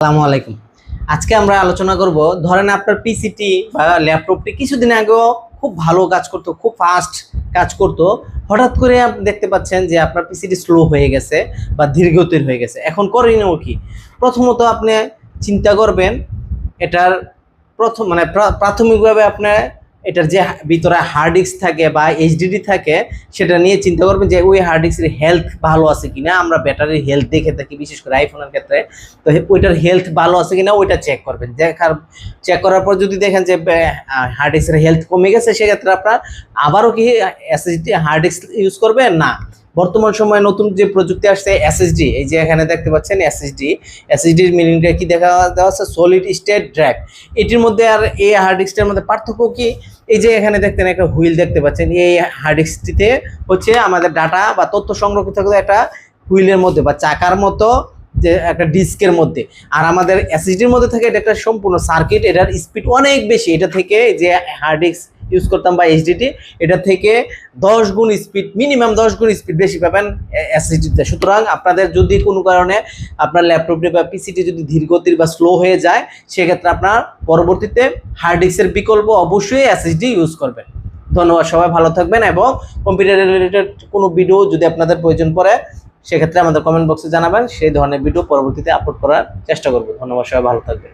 আসসালামু আলাইকুম। আজকে আমরা আলোচনা করব, ধরেন আপনার পিসিটি বা ল্যাপটপটি কিছুদিন আগেও খুব ভালো কাজ করতো, খুব ফাস্ট কাজ করতো। হঠাৎ করে আপনি দেখতে পাচ্ছেন যে আপনার পিসিটি স্লো হয়ে গেছে বা ধীরগতির হয়ে গেছে। এখন করণীয় কি? প্রথমত আপনি চিন্তা করবেন, এটার প্রথম মানে প্রা- প্রাথমিকভাবে আপনার এটার যে ভিতরে হার্ড ডিস্ক থাকে বা এইচডিডি থাকে, সেটা নিয়ে চিন্তা করবেন যে ওই হার্ড ডিস্কের হেলথ ভালো আছে কিনা, আমরা ব্যাটারির হেলথ দেখে থাকি, বিশেষ করে আইফোনের ক্ষেত্রে। তো ওইটার হেলথ ভালো আছে কিনা, ওইটা চেক করবেন। দেখার চেক করার পর যদি দেখেন যে হার্ড ডিস্কের হেলথ কমে গেছে, সেক্ষেত্রে আপনার আবারও কি এসএসডি হার্ড ডিস্ক ইউজ করবেন না। বর্তমান সময়ে নতুন যে প্রযুক্তি আসছে এসএসডি এই যে এখানে দেখতে পাচ্ছেন এসএসডি এসএসডির মিনিংটা কি দেখা, দেওয়া আছে? সলিড স্টেট ড্রাইভ এটির মধ্যে আর এই হার্ড ডিস্কটার মধ্যে পার্থক্য কি? এই যে এখানে দেখতেন একটা হুইল দেখতে পাচ্ছেন, এই হার্ড ডিস্কটিতে হচ্ছে আমাদের ডাটা বা তথ্য সংরক্ষিত থাকে একটা হুইলের মধ্যে বা চাকার মতো যে একটা ডিস্কের মধ্যে। আর আমাদের এসএসডির মধ্যে থাকে এটা একটা সম্পূর্ণ সার্কিট এটার স্পিড অনেক বেশি। এটা থেকে যে হার্ড ডিস্ক ইউজ করতাম বা এইচডিটি এটা থেকে দশ গুণ স্পিড মিনিমাম দশ গুণ স্পিড বেশি পাবেন এসএসডিতে সুতরাং আপনাদের যদি কোনো কারণে আপনার ল্যাপটপটি বা পিসিটি যদি ধীরগতির বা স্লো হয়ে যায়, সেক্ষেত্রে আপনার পরবর্তীতে হার্ড ডিস্কের বিকল্প অবশ্যই এসএসডি ইউজ করবেন ধন্যবাদ সবাই, ভালো থাকবেন এবং কম্পিউটার রিলেটেড কোনো ভিডিও যদি আপনাদের প্রয়োজন পড়ে, সেক্ষেত্রে আমাদের কমেন্ট বক্সে জানাবেন, সেই ধরনের ভিডিও পরবর্তীতে আপলোড করার চেষ্টা করব। ধন্যবাদ সবাই, ভালো থাকবেন।